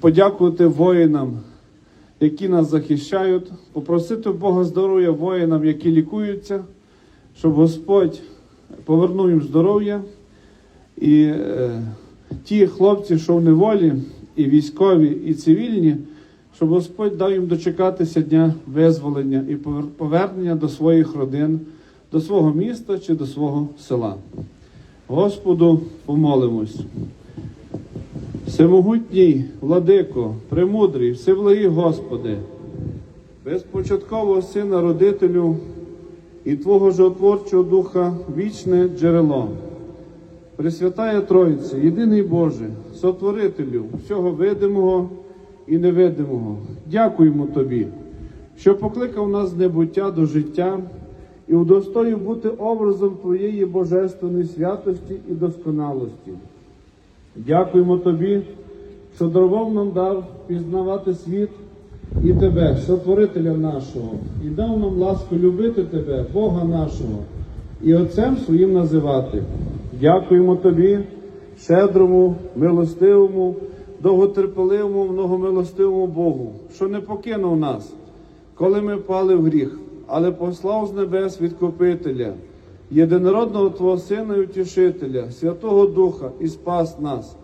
подякувати воїнам, які нас захищають, попросити Бога здоров'я воїнам, які лікуються, щоб Господь повернув їм здоров'я. І е, ті хлопці, що в неволі, і військові, і цивільні, щоб Господь дав їм дочекатися дня визволення і повернення до своїх родин, до свого міста чи до свого села. Господу помолимось. Всемогутній, владико, премудрий, всевлагий Господи, безпочаткового Сина Родителю і Твого животворчого Духа вічне джерело. Пресвятая Троїця, єдиний Боже, сотворителю всього видимого і невидимого, дякуємо Тобі, що покликав нас з небуття до життя і удостоїв бути образом Твоєї божественної святості і досконалості. Дякуємо Тобі, що дарував нам дав пізнавати світ і Тебе, Сотворителя нашого, і дав нам ласку любити Тебе, Бога нашого, і Отцем своїм називати. Дякуємо Тобі, щедрому, милостивому, довготерпеливому, многомилостивому Богу, що не покинув нас, коли ми пали в гріх, але послав з небес відкупителя, єдинородного Твого Сина і Утішителя, Святого Духа і спас нас.